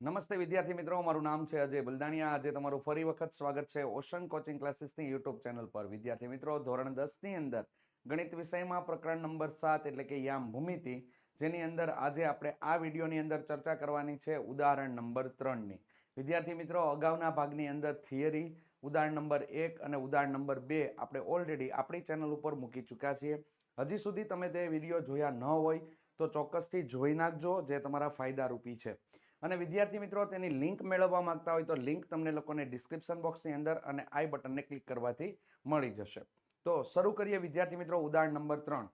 નમસ્તે વિદ્યાર્થી મિત્રો, મારું નામ છે અજય બલદાણિયા. આજે તમારું ફરી વખત સ્વાગત છે ઓશન કોચિંગ ક્લાસીસની યુટ્યુબ ચેનલ પર. વિદ્યાર્થી મિત્રો, ધોરણ દસની અંદર ગણિત વિષયમાં પ્રકરણ નંબર સાત એટલે કે યામ ભૂમિતિ, જેની અંદર આજે આપણે આ વિડીયોની અંદર ચર્ચા કરવાની છે ઉદાહરણ નંબર ત્રણની. વિદ્યાર્થી મિત્રો, અગાઉના ભાગની અંદર થિયરી, ઉદાહરણ નંબર એક અને ઉદાહરણ નંબર બે આપણે ઓલરેડી આપણી ચેનલ ઉપર મૂકી ચૂક્યા છીએ. હજી સુધી તમે તે વીડિયો જોયા ન હોય તો ચોક્કસથી જોઈ નાખજો, જે તમારા ફાયદારૂપી છે. અને વિદ્યાર્થી મિત્રો, તેની લિંક મેળવવા માંગતા હોય તો લિંક તમને લોકોને ડિસ્ક્રિપ્શન બોક્સની અંદર અને આઈ બટનને ક્લિક કરવાથી મળી જશે. તો શરૂ કરીએ વિદ્યાર્થી મિત્રો, ઉદાહરણ નંબર ત્રણ.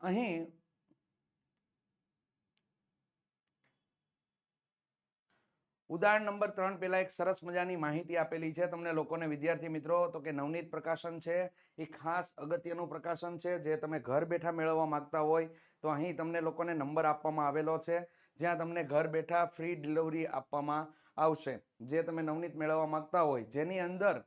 અહીં ઉદાહરણ નંબર ત્રણ પહેલા એક સરસ મજાની માહિતી આપેલી છે તમને લોકોને, વિદ્યાર્થી મિત્રો. તો કે નવનીત પ્રકાશન છે, એ ખાસ અગત્યનું પ્રકાશન છે જે તમે ઘર બેઠા મેળવવા માંગતા હોય તો અહીં તમને લોકોને નંબર આપવામાં આવેલો છે. જ્યાં તમને ઘર બેઠા ફ્રી ડિલિવરી આપવામાં આવશે. જે તમે નવનીત મેળવવા માંગતા હોય. જેની અંદર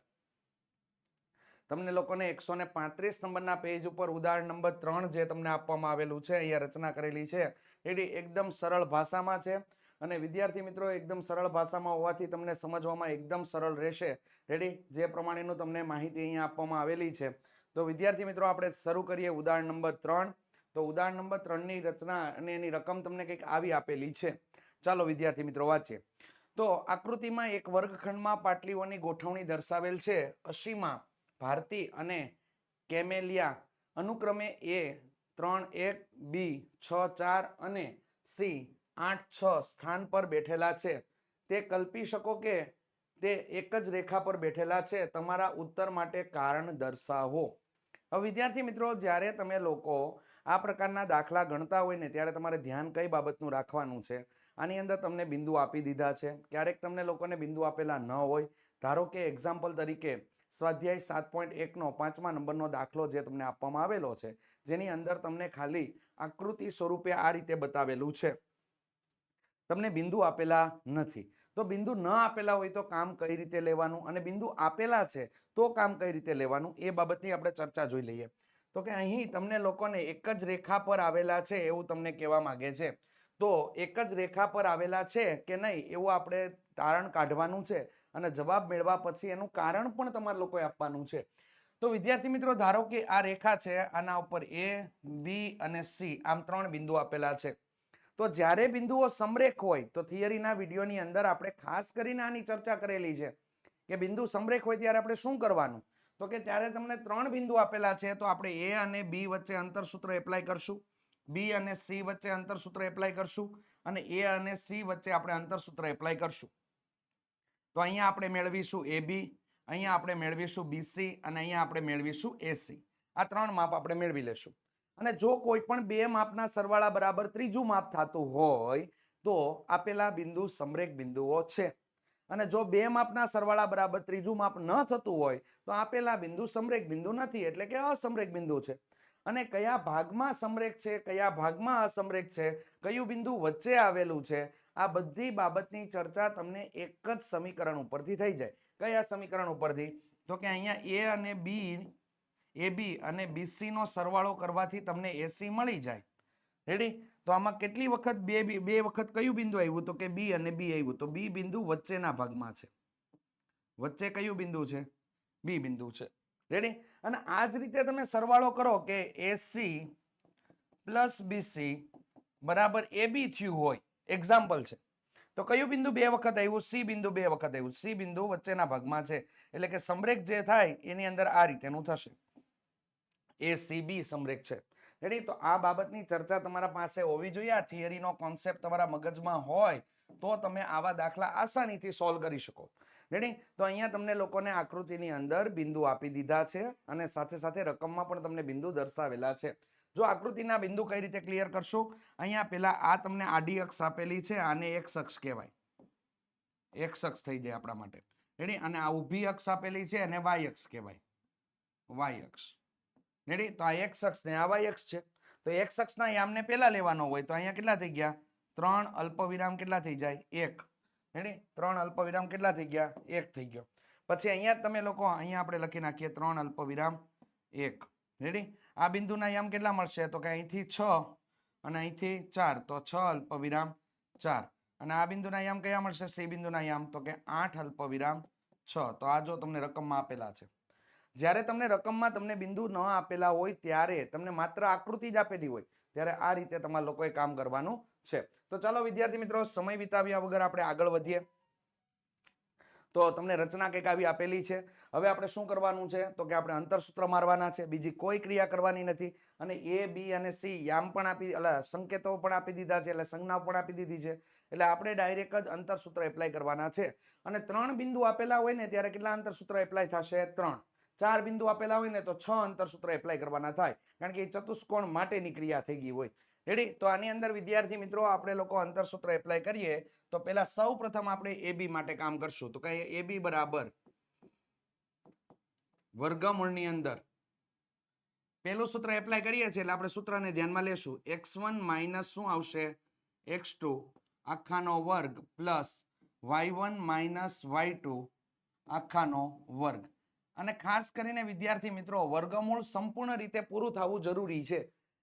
તમને લોકોને એકસો ને પાંત્રીસ નંબરના પેજ ઉપર ઉદાહરણ નંબર ત્રણ જે તમને આપવામાં આવેલું છે, અહીંયા રચના કરેલી છે. એની એકદમ સરળ ભાષામાં છે. અને વિદ્યાર્થી મિત્રો, એકદમ સરળ ભાષામાં હોવાથી તમને સમજવામાં એકદમ સરળ રહેશે. રેડી જે પ્રમાણેનું તમને માહિતી અહીંયા આપવામાં આવેલી છે. તો વિદ્યાર્થી મિત્રો, આપણે શરૂ કરીએ ઉદાહરણ નંબર ત્રણ. તો ઉદાહરણ નંબર ત્રણની રચના અને એની રકમ તમને કંઈક આવી આપેલી છે. ચાલો વિદ્યાર્થી મિત્રો, વાંચીએ. તો આકૃતિમાં એક વર્ગખંડમાં પાટલીઓની ગોઠવણી દર્શાવેલ છે. અશીમાં ભારતી અને કેમેલિયા. અનુક્રમે એ ત્રણ એક, બી, છ, ચાર અને સી. આઠ છ સ્થાન પર બેઠેલા છે. તે કલ્પી શકો કે તે એક જ રેખા પર બેઠેલા છે. તમારા ઉત્તર માટે કારણ દર્શાવો. હવે વિદ્યાર્થી મિત્રો, જ્યારે તમે લોકો આ પ્રકારના દાખલા ગણતા હોય ને, ત્યારે તમારે ધ્યાન કઈ બાબતનું રાખવાનું છે? આની અંદર તમને બિંદુ આપી દીધા છે. ક્યારેક તમને લોકોને બિંદુ આપેલા ન હોય. ધારો કે એક્ઝામ્પલ તરીકે સ્વાધ્યાય સાત પોઈન્ટ એકનો પાંચમા નંબરનો દાખલો જે તમને આપવામાં આવેલો છે, જેની અંદર તમને ખાલી આકૃતિ સ્વરૂપે આ રીતે બતાવેલું છે. તમને બિંદુ આપેલા નથી. તો બિંદુ ન આપેલા હોય તો કામ કઈ રીતે લેવાનું અને બિંદુ આપેલા છે તો કામ કઈ રીતે લેવાનું એ બાબતની આપણે ચર્ચા જોઈ લઈએ. તો કે અહીં તમને લોકોને એક જ રેખા પર આવેલા છે એવું તમને કહેવા માગે છે. તો એક જ રેખા પર આવેલા છે કે નહીં એવું આપણે તારણ કાઢવાનું છે અને જવાબ મેળવા પછી એનું કારણ પણ તમારે લોકોએ આપવાનું છે. તો વિદ્યાર્થી મિત્રો, ધારો કે આ રેખા છે આના ઉપર એ બી અને સી આમ ત્રણ બિંદુ આપેલા છે. તો જ્યારે બિંદુઓ સમરેખ હોય, તો થિયરીના વિડીયોની અંદર આપણે ખાસ કરીને આની ચર્ચા કરેલી છે કે બિંદુ સમરેખ હોય ત્યારે આપણે શું કરવાનું? તો કે ત્યારે તમને ત્રણ બિંદુ આપેલા છે, તો આપણે એ અને બી વચ્ચે અંતરસૂત્ર એપ્લાય કરશું. બી અને સી વચ્ચે અંતરસૂત્ર એપ્લાય કરશું અને એ અને સી વચ્ચે આપણે અંતરસૂત્ર એપ્લાય કરશું. તો અહીંયા આપણે મેળવીશું એ બી, અહીંયા આપણે મેળવીશું બીસી અને અહીંયા આપણે મેળવીશું એસી આ ત્રણ માપ આપણે મેળવી લેશું. અને જો કોઈ પણ બે માપના સરવાળા બરાબર ત્રીજું માપ થતું હોય, તો આપેલા બિંદુ સમરેક બિંદુઓ છે. અને જો બે માપના સરવાળા બરાબર ત્રીજું માપ ન થતું હોય, તો આપેલા બિંદુ સમરેક બિંદુ નથી, એટલે કે અસમરેક બિંદુ છે. અને કયા ભાગમાં સમરેખ છે, કયા ભાગમાં અસમરેક છે, કયું બિંદુ વચ્ચે આવેલું છે, આ બધી બાબતની ચર્ચા તમને એક જ સમીકરણ ઉપરથી થઈ જાય. કયા સમીકરણ ઉપરથી? તો કે અહીંયા એ અને બી એ બી અને બીસી નો સરવાળો કરવાથી તમને એસી મળી જાય. રેડી તો આમાં કેટલી વખત બે બે વખત કયું બિંદુ આવ્યું તો કે બી અને બી આવ્યું? તો બી બિંદુ વચ્ચેના ભાગમાં છે. વચ્ચે કયું બિંદુ છે? બી બિંદુ છે. રેડી અને આ જ રીતે તમે સરવાળો કરો કે એસી પ્લસ બીસી બરાબર એબી થયું હોય. એક્ઝામ્પલ છે. તો કયું બિંદુ બે વખત આવ્યું? સી બિંદુ બે વખત આવ્યું. સી બિંદુ વચ્ચેના ભાગમાં છે. એટલે કે સમરેખ જે થાય એની અંદર આ રીતેનું થશે. એ સીબી સમરેખ છે. રેડી તો આ બાબતની ચર્ચા તમારા પાસે હોવી જોઈએ. આ થિયરીનો કોન્સેપ્ટ તમારા મગજમાં હોય તો તમે આવા દાખલા આસાનીથી સોલ્વ કરી શકો. રેડી તો અહીંયા તમને લોકોને આકૃતિની અંદર બિંદુ આપી દીધા છે અને સાથે સાથે રકમમાં પણ તમને બિંદુ દર્શાવેલા છે. જો આકૃતિના બિંદુ કઈ રીતે ક્લિયર કરશો? અહીંયા પેલા આ તમને આડી અક્ષ આપેલી છે, આને એક અક્ષ કહેવાય. એક અક્ષ થઈ જાય આપણા માટે. રેડી અને આ ઊભી અક્ષ આપેલી છે, એને વાય અક્ષ કહેવાય. વાય અક્ષ. રેડી? તો આ એક્સ અક્ષ ને આ વાય છે. તો એક્સ અક્ષના યામને પહેલા લેવાનો હોય તો અહીંયા કેટલા થઈ ગયા? ત્રણ અલ્પવિરામ કેટલા થઈ જાય? એક. રેડી? ત્રણ અલ્પવિરામ કેટલા થઈ ગયા? એક થઈ ગયો. પછી અહીંયા તમે લોકો અહીંયા આપણે લખી નાખીએ ત્રણ અલ્પવિરામ, એક. રેડી? આ બિંદુના યામ કેટલા મળશે? તો કે અહીંથી છ અને અહીંથી ચાર. તો છ અલ્પવિરામ, ચાર. અને આ બિંદુના યામ કયા મળશે? સી બિંદુના યામ તો કે આઠ અલ્પવિરામ, છ. તો આ જો તમને રકમમાં આપેલા છે. જ્યારે તમને રકમમાં તમને બિંદુ ન આપેલા હોય ત્યારે તમને માત્ર આકૃતિ જ આપેલી હોય, ત્યારે આ રીતે તમારા લોકોએ કામ કરવાનું છે. તો ચાલો વિદ્યાર્થી મિત્રો, સમય વિતાવ્યા વગર આપણે આગળ વધીએ. તો તમને રચના કંઈક આવી આપેલી છે. હવે આપણે શું કરવાનું છે? તો કે આપણે અંતરસૂત્ર મારવાના છે. બીજી કોઈ ક્રિયા કરવાની નથી. અને એ બી અને સી યામ પણ આપી, એટલે સંકેતો પણ આપી દીધા છે, એટલે સંજ્ઞાઓ પણ આપી દીધી છે. એટલે આપણે ડાયરેક્ટ જ અંતરસૂત્ર એપ્લાય કરવાના છે. અને ત્રણ બિંદુ આપેલા હોય ને, ત્યારે કેટલા અંતરસૂત્ર એપ્લાય થશે? ત્રણ. ચાર બિંદુ આપેલા હોય ને તો છ અંતરસૂત્ર એપ્લાય કરવાના થાય. કારણ કે એ ચતુષ્કોણ માટેની ક્રિયા થઈ ગઈ હોય. રેડી તો આની અંદર વિદ્યાર્થી મિત્રો, આપણે લોકો અંતરસૂત્ર એપ્લાય કરીએ, તો પહેલા સૌ આપણે એ માટે કામ કરશું. તો કહીએ એ બરાબર. વર્ગમૂળની અંદર. પહેલું સૂત્ર એપ્લાય કરીએ છીએ એટલે આપણે સૂત્રને ધ્યાનમાં લેશું. એક્સ વન માઇનસ શું આવશે? એક્સ ટુ આખાનો વર્ગ plus Y one minus Y two આખાનો વર્ગ. અને ખાસ કરીને વિદ્યાર્થી મિત્રો, વર્ગમૂળ સંપૂર્ણ રીતે પૂરું થવું જરૂરી છે.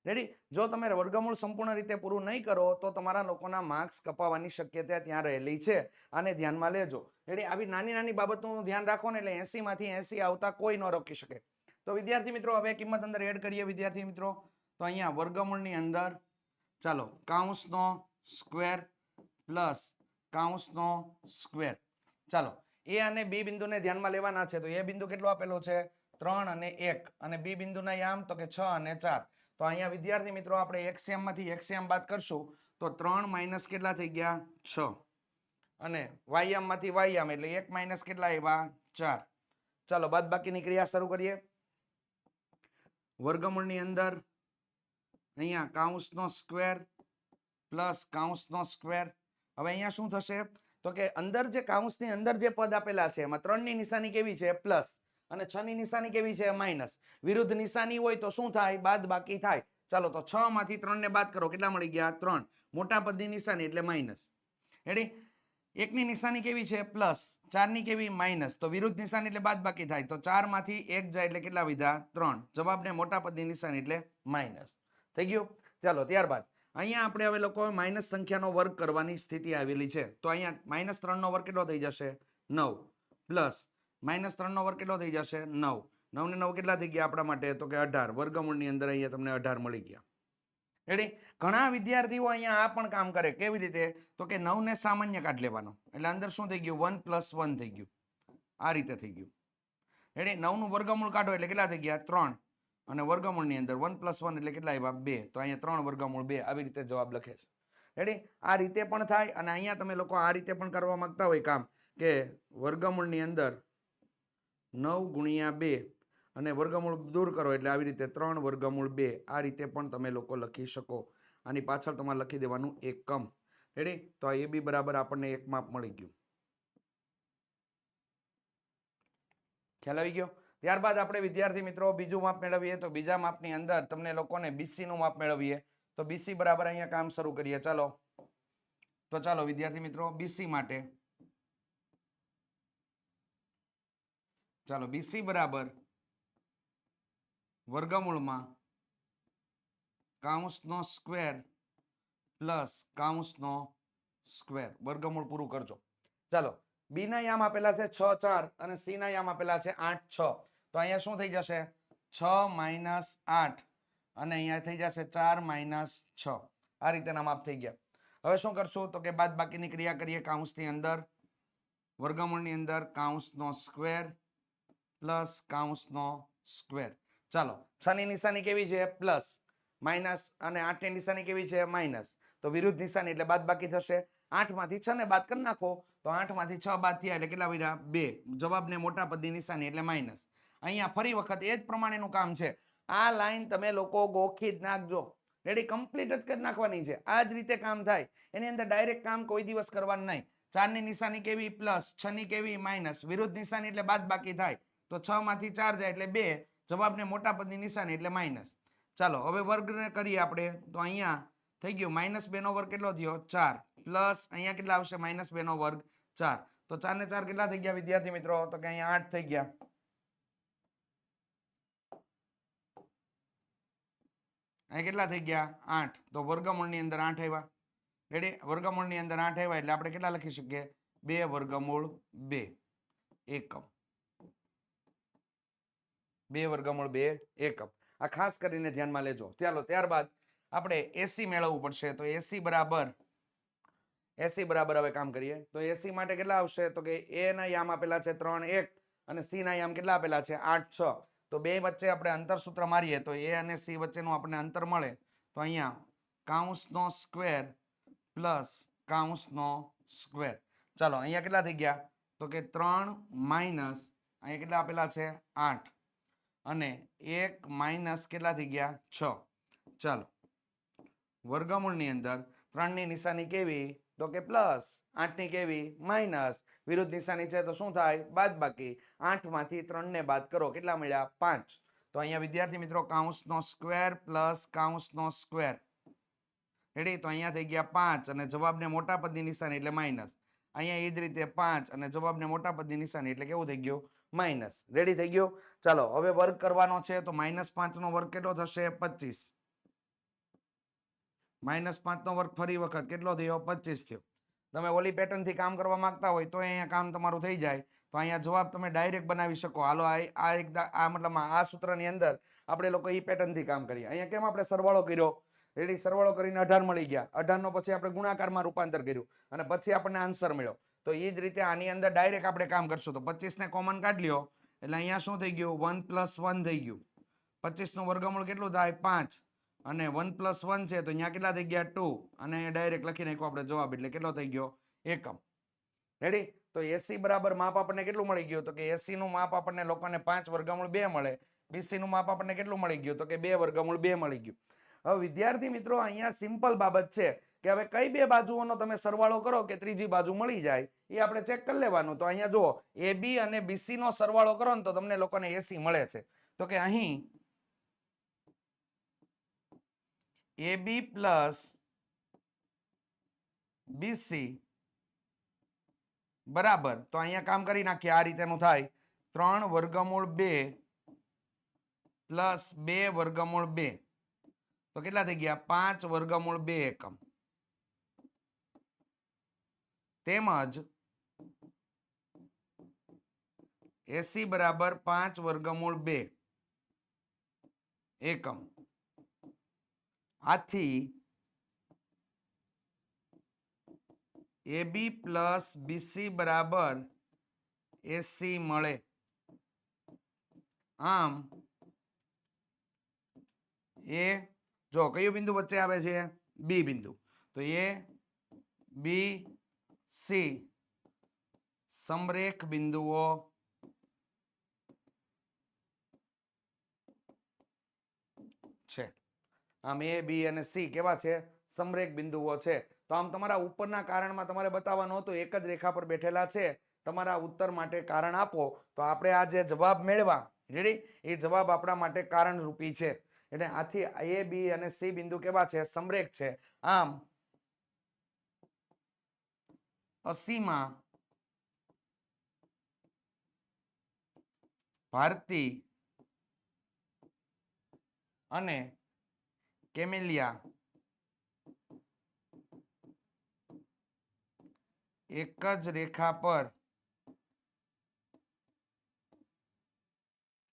રેડી જો તમે વર્ગમૂળ સંપૂર્ણ રીતે પૂરું નહીં કરો, તો તમારા લોકોના માર્ક્સ કપાવવાની શક્યતા ત્યાં રહેલી છે. આને ધ્યાનમાં લેજો. રેડી આવી નાની નાની બાબતનું ધ્યાન રાખો ને એટલે એસીમાંથી એસી આવતા કોઈ ન રોકી શકે. તો વિદ્યાર્થી મિત્રો, હવે કિંમત અંદર એડ કરીએ વિદ્યાર્થી મિત્રો. તો અહીંયા વર્ગમૂળની અંદર, ચાલો, કાઉન્સનો સ્ક્વેર પ્લસ કાઉન્સનો સ્ક્વેર. ચાલો એ અને બી બિંદુને ધ્યાનમાં લેવાના છે, તો એ બિંદુ કેટલો આપેલો છે? ત્રણ અને એક. અને બી બિંદુના યામ તો કે છ અને ચાર. તો અહીંયા વિદ્યાર્થી મિત્રો, આપણે એક્સએમ એક એક્સએમ બાદ કરશું, તો ત્રણ માઇનસ કેટલા થઈ ગયા? છ. અને વાયામમાંથી વાયામ એટલે એક માઇનસ કેટલા આવ્યા? ચાર. ચાલો બાદ બાકીની ક્રિયા શરૂ કરીએ. વર્ગમૂળની અંદર અહીંયા કાઉન્સનો સ્ક્વેર પ્લસ કાઉન્સનો સ્ક્વેર. હવે અહીંયા શું થશે? તો કે અંદર જે કાઉન્સની અંદર જે પદ આપેલા છે, એમાં ત્રણની નિશાની કેવી છે? પ્લસ અને છ ની નિશાની કેવી છે? માઇનસ વિરુદ્ધ નિશાની હોય તો શું થાય? બાદ બાકી થાય. ચાલો તો છ માંથી ત્રણ ને બાદ કરો. કેટલા મળી ગયા? ત્રણ. મોટા પદની નિશાની એટલે માઇનસ હેડી એકની નિશાની કેવી છે? પ્લસ ચારની કેવી? માઇનસ તો વિરુદ્ધ નિશાની એટલે બાદ બાકી થાય. તો ચારમાંથી એક જાય એટલે કેટલા વિધા? ત્રણ. જવાબને મોટા પદની નિશાની એટલે માઇનસ થઈ ગયું? ચાલો, ત્યારબાદ. અહીંયા આપણે હવે લોકો માઇનસ સંખ્યાનો વર્ગ કરવાની સ્થિતિ આવેલી છે. તો અહીંયા માઇનસ ત્રણનો વર્ગ કેટલો થઈ જશે? નવ. પ્લસ માઇનસ ત્રણનો વર્ગ કેટલો થઈ જશે? નવ. નવને નવ કેટલા થઈ ગયા આપણા માટે? તો કે અઢાર. વર્ગમૂળની અંદર અહીંયા તમને અઢાર મળી ગયા. રેડી ઘણા વિદ્યાર્થીઓ અહીંયા આ પણ કામ કરે. કેવી રીતે? તો કે નવને સામાન્ય કાઢ લેવાનો. એટલે અંદર શું થઈ ગયું? વન પ્લસ વન થઈ ગયું. આ રીતે થઈ ગયું. રેડી નવનું વર્ગમૂળ કાઢો એટલે કેટલા થઈ ગયા? ત્રણ. અને વર્ગમૂળની અંદર વન પ્લસ વન એટલે કેટલા આવ્યા બે. તો અહીંયા ત્રણ વર્ગમૂળ બે. આવી રીતે જવાબ લખે છે. રેડી આ રીતે પણ થાય અને અહીંયા તમે લોકો આ રીતે પણ કરવા માંગતા હોય કામ કે વર્ગમૂળની અંદર નવ ગુણ્યા બે અને વર્ગમૂળ દૂર કરો એટલે આવી રીતે ત્રણ વર્ગમૂળ બે. આ રીતે પણ તમે લોકો લખી શકો. આની પાછળ તમારે લખી દેવાનું એકમ. રેડી તો આ એ બી બરાબર આપણને એક માપ મળી ગયું. ખ્યાલ આવી ગયો? ત્યારબાદ આપણે વિદ્યાર્થી મિત્રો બીજું માપ મેળવીએ તો બીજા માપની અંદર તમને લોકોને બીસીનું માપ મેળવીએ. તો બીસી બરાબર અહીંયા કામ શરૂ કરીએ. ચાલો. તો ચાલો વિદ્યાર્થી મિત્રો બીસી માટે. ચાલો બીસી બરાબર વર્ગમૂળમાં કાઉન્સનો સ્ક્વેર પ્લસ કાઉન્સનો સ્ક્વેર. વર્ગમૂળ પૂરું કરજો. ચાલો. બી ના યામ આપેલા છે છ ચાર અને સી ના યામ આપેલા છે આઠ છ. તો અહીંયા શું થઈ જશે? છ માઇનસ આઠ. અને અહીંયા થઈ જશે ચાર માઇનસ છ. આ રીતેના માપ થઈ ગયા. હવે શું કરશું? તો કે બાદ બાકીની ક્રિયા કરીએ કાઉન્સની અંદર. વર્ગમૂળની અંદર કાઉન્સનો સ્ક્વેર પ્લસ કાઉન્સનો સ્ક્વેર. ચાલો છ ની નિશાની કેવી છે? પ્લસ. માઇનસ અને આઠની નિશાની કેવી છે? માઇનસ તો વિરુદ્ધ નિશાની એટલે બાદ બાકી થશે. આઠમાંથી છ ને બાદ કરી નાખો. તો આઠમાંથી છ બાદ થયા એટલે કેટલા વધ્યા બે. જવાબને મોટા પદની નિશાની એટલે માઇનસ અહીંયા ફરી વખત એ જ પ્રમાણેનું કામ છે. આ લાઈન તમે લોકો ગોખી જ નાખજો. રેડી કમ્પ્લીટ જ કરી નાખવાની છે. આ જ રીતે કામ થાય. એની અંદર ડાયરેક્ટ કામ કોઈ દિવસ કરવાનું નહીં. ચારની નિશાની કેવી? પ્લસ છ ની કેવી? માઇનસ વિરુદ્ધ નિશાની એટલે બાદ બાકી થાય. તો છ માંથી ચાર જાય એટલે બે. જવાબને મોટા પદની નિશાની એટલે માઇનસ ચાલો, હવે વર્ગને કરીએ આપણે. તો અહીંયા થઈ ગયું. માઇનસ બેનો વર્ગ કેટલો થયો? ચાર. પ્લસ અહીંયા કેટલા આવશે? માઇનસ બેનો વર્ગ ચાર. તો ચારને ચાર કેટલા થઈ ગયા વિદ્યાર્થી મિત્રો? તો કે અહીંયા આઠ થઈ ગયા. અહીંયા કેટલા થઈ ગયા? આઠ. તો વર્ગમૂળની અંદર આઠ આવ્યા. રેડી વર્ગમૂળની અંદર આઠ આવ્યા એટલે આપણે કેટલા લખી શકીએ? બે વર્ગમૂળ બે. એકમ. બે વર્ગમૂળ બે, એકમ. આ ખાસ કરીને ધ્યાનમાં લેજો. ચાલો, ત્યારબાદ આપણે એસી મેળવવું પડશે. તો એસી બરાબર એસી બરાબર હવે કામ કરીએ. તો એસી માટે કેટલા આવશે? તો કે એ ના યામ આપેલા છે ત્રણ, એક. અને સી ના યામ કેટલા આપેલા છે? આઠ, છ. તો બે વચ્ચે આપણે અંતર સૂત્ર મારીએ તો એ અને સી વચ્ચેનું આપણને અંતર મળે. તો અહીંયા કાઉન્સનો સ્ક્વેર પ્લસ કાઉન્સનો સ્ક્વેર. ચાલો, અહીંયા કેટલા થઈ ગયા? તો કે ત્રણ માઇનસ, અહીંયા કેટલા આપેલા છે? આઠ. અને એક માઇનસ કેટલા થઈ ગયા? છ. ચાલો, વર્ગમૂળની અંદર ત્રણની નિશાની કેવી? તો કે પ્લસ આઠની કેવી? માઇનસ વિરુદ્ધ નિશાની છે તો શું થાય? બાદ બાકી આઠમાંથી ત્રણને બાદ કરો. કેટલા મળ્યા? પાંચ. તો અહીંયા વિદ્યાર્થી મિત્રો કાઉન્સનો સ્ક્વેર પ્લસ કાઉન્સનો સ્ક્વેર. રેડી તો અહીંયા થઈ ગયા પાંચ અને જવાબને મોટા પદની નિશાની એટલે માઇનસ અહીંયા એ જ રીતે પાંચ અને જવાબને મોટા પદની નિશાની એટલે કેવું થઈ ગયું? માઇનસ રેડી થઈ ગયું? ચાલો, હવે વર્ગ કરવાનો છે તો માઇનસ પાંચનો વર્ગ કેટલો થશે? પચીસ. માઇનસ પાંચનો વર્ગ ફરી વખત કેટલો થયો? પચીસ થયો. તમે ઓલી પેટર્નથી કામ કરવા માંગતા હોય તો અહીંયા કામ તમારું થઈ જાય. તો અહીંયા જવાબ તમે ડાયરેક્ટ બનાવી શકો. હાલો, આ એક આ મતલબ આ સૂત્રની અંદર આપણે લોકો એ પેટર્નથી કામ કરીએ. અહીંયા કેમ આપણે સરવાળો કર્યો? રેડી સરવાળો કરીને અઢાર મળી ગયા. અઢારનો પછી આપણે ગુણાકારમાં રૂપાંતર કર્યું અને પછી આપણને આન્સર મળ્યો. તો એ જ રીતે આની અંદર ડાયરેક્ટ આપણે કામ કરશું. તો પચીસને કોમન કાઢી લ્યો. એટલે અહીંયા શું થઈ ગયું? વન પ્લસ વન થઈ ગયું. પચીસનું વર્ગમૂળ કેટલું થાય? પાંચ. અને વન પ્લસ વન છે તો અહીંયા કેટલા થઈ ગયા? ટુ. અને ડાયરેક્ટ લખી નાખ્યો આપણે જવાબ એટલે કેટલો થઈ ગયો? એકમ. રેડી તો એસી બરાબર માપ આપણને કેટલું મળી ગયું? તો કે એસી નું માપ આપણને લોકોને પાંચ વર્ગમૂળ બે મળે. બીસી નું માપ આપણને કેટલું મળી ગયું? તો કે બે વર્ગમૂળ બે મળી ગયું. હવે વિદ્યાર્થી મિત્રો, અહીંયા સિમ્પલ બાબત છે કે હવે કઈ બે બાજુઓનો તમે સરવાળો કરો કે ત્રીજી બાજુ મળી જાય, એ આપણે ચેક કરી લેવાનું. તો અહીંયા જુઓ એ અને બીસી નો સરવાળો કરો ને તો તમને લોકોને એસી મળે છે. તો કે અહીં એ બી પ્લસ બીસી બરાબર. તો અહીંયા કામ કરી નાખીએ. આ રીતેનું થાય. ત્રણ વર્ગમૂળ બે પ્લસ બે વર્ગમૂળ બે. તો કેટલા થઈ ગયા? પાંચ વર્ગમૂળ બે એકમ. તેમજ એસી બરાબર પાંચ વર્ગમૂળ બે એકમ. આથી એ બી પ્લસ બીસી બરાબર એસી મળે. આમ એ જો કયું બિંદુ વચ્ચે આવે છે? બી બિંદુ. તો એ બી સી સમરેખ બિંદુઓ છે. આમ એ, બી અને સી કેવા છે? સમરેક બિંદુઓ છે. તો આમ તમારા ઉપરના કારણમાં તમારે બતાવવાનું હતું, એક જ રેખા પર બેઠેલા છે. તમારા ઉત્તર માટે કારણ આપો. તો આપણે આ જે જવાબ મેળવા. રેડી એ જવાબ આપણા માટે કારણરૂપી છે. એટલે આથી એ, બી અને સી બિંદુ કેવા છે? સમરેખ છે. આમ, અસીમાં, ભારતી અને કેમેલિયા એક જ રેખા પર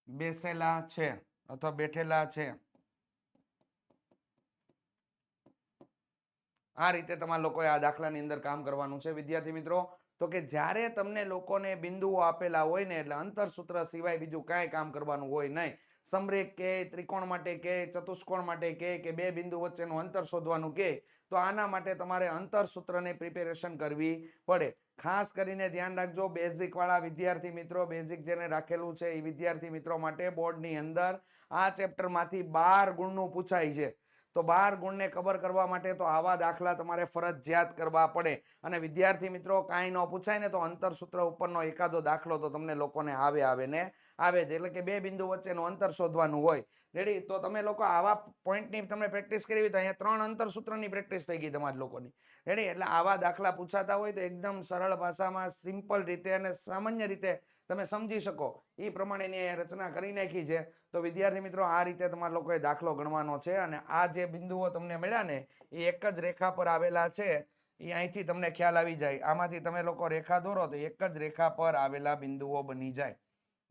બેસેલા છે અથવા બેઠેલા છે આ રીતે તમારા લોકોએ આ દાખલાની અંદર કામ કરવાનું છે. વિદ્યાર્થી મિત્રો તો કે જ્યારે તમને લોકોને બિંદુઓ આપેલા હોય ને એટલે અંતરસૂત્ર સિવાય બીજું કાંઈ કામ કરવાનું હોય નહીં. સમરેખ કે, ત્રિકોણ માટે કે, ચતુષ્કોણ માટે કે કે બે બિંદુ વચ્ચેનું અંતર શોધવાનું કે, તો આના માટે તમારે અંતરસૂત્રની પ્રિપેરેશન કરવી પડે. ખાસ કરીને ધ્યાન રાખજો બેઝિકવાળા વિદ્યાર્થી મિત્રો બેઝિક જેને રાખેલું છે એ વિદ્યાર્થી મિત્રો માટે બોર્ડની અંદર આ ચેપ્ટરમાંથી બાર ગુણનું પૂછાય છે. તો બાર ગુણને કવર કરવા માટે તો આવા દાખલા તમારે ફરજિયાત કરવા પડે. અને વિદ્યાર્થી મિત્રો, કાંઈ ન પૂછાય ને તો અંતરસૂત્ર ઉપરનો એકાદો દાખલો તો તમને લોકોને આવે આવે ને આવે જ. એટલે કે બે બિંદુ વચ્ચેનું અંતર શોધવાનું હોય. રેડી તો તમે લોકો આવા પોઈન્ટની તમે પ્રેક્ટિસ કરી તો અહીંયા ત્રણ અંતરસૂત્રની પ્રેક્ટિસ થઈ ગઈ તમારા લોકોની. રેડી એટલે આવા દાખલા પૂછાતા હોય તો એકદમ સરળ ભાષામાં, સિમ્પલ રીતે અને સામાન્ય રીતે તમે સમજી શકો. એ પ્રમાણેની રચના કરી નાખી છે. તો વિદ્યાર્થી મિત્રો, આ રીતે તમારા લોકોએ દાખલો ગણવાનો છે અને આ જે બિંદુઓ તમને મળ્યા ને, એ એક જ રેખા પર આવેલા છે. એ અહીંથી તમને ખ્યાલ આવી જાય. આમાંથી તમે લોકો રેખા દોરો તો એક જ રેખા પર આવેલા બિંદુઓ બની જાય.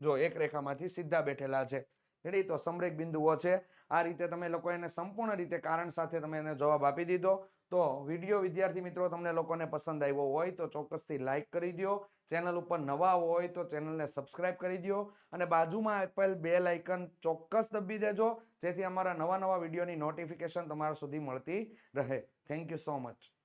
જો એક રેખામાંથી સીધા બેઠેલા છે. રેડી? તો સમરેક બિંદુઓ છે. આ રીતે તમે લોકો એને સંપૂર્ણ રીતે કારણ સાથે તમે એને જવાબ આપી દીધો. તો વીડિયો વિદ્યાર્થી મિત્રો તમને લોકોને પસંદ આવ્યો હોય તો ચોક્કસથી લાઈક કરી દો ચેનલ ઉપર નવા હોય તો ચેનલને સબસ્ક્રાઇબ કરી દો અને બાજુમાં આપેલ બેલ આઇકન ચોક્કસ દબી દેજો, જેથી અમારા નવા નવા વિડીયોની નોટિફિકેશન તમારા સુધી મળતી રહે. Thank you so much